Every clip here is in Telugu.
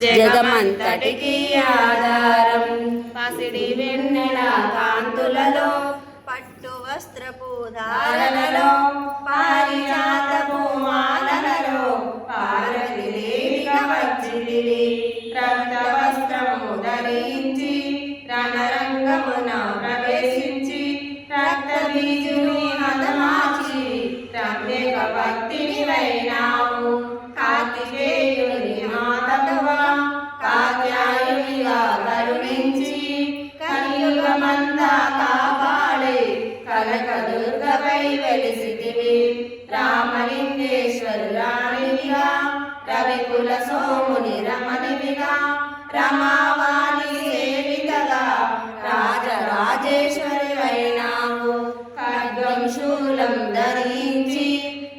జగమంతటికి ఆధారం. పసిడి వెన్నెల కాంతులలో పట్టు వస్త్రపు ధారణలో పారిజాతపు మాలలలో పారదిలేవిగా వచ్చిదివి రక్త వస్త్రము ధరించి రణరంగమున ప్రవేశించి రక్త బీజులు కనక దుర్గపై వెలిసితివి. రామలింగేశ్వరు రాణివిగా రవికుల సోముని రమణివిగా రమావాణి సేవితగా రాజరాజేశ్వరి అయినావు ఖడ్గం శూలం ధరించి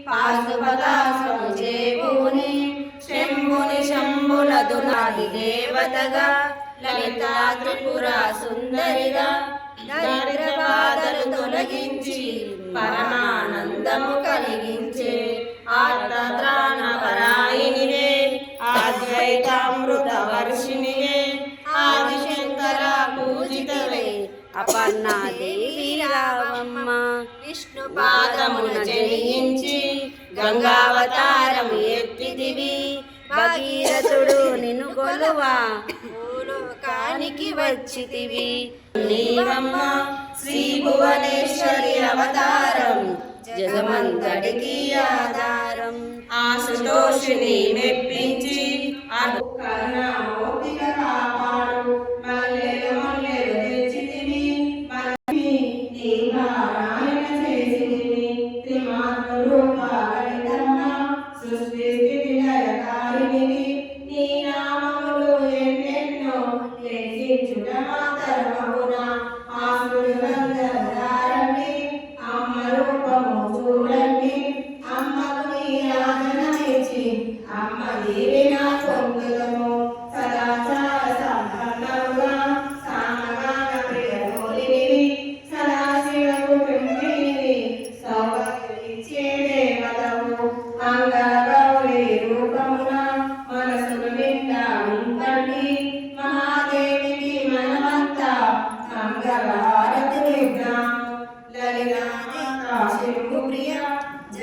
పాశుపదాసము చేబూని శంభుని శంభుల నాది దేవతగా లలితా త్రిపుర సుందరిగా దరిద్ర బాధలు తొలగి అపర్ణాదేవి రావమ్మ విష్ణు పాదమున జయించి గంగావతారము ఎత్తిదివి. భగీరథుడు నిన్ను కొలువా. భూలోకానికి వచ్చితివి. నీవమ్మ శ్రీ భువనేశ్వరి అవతారం. జగమంతటికి ఆధారం. ఆశుతోషిని మెప్పించి అను स्वरूप गणितम सृष्टि स्थिति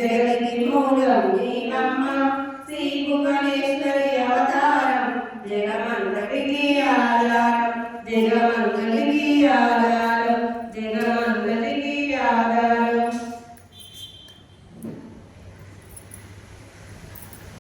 జగతి మూలం నీవమ్మ శ్రీ భువనేశ్వరి అవతారం జగమంతటికి ఆధారం. జగమంత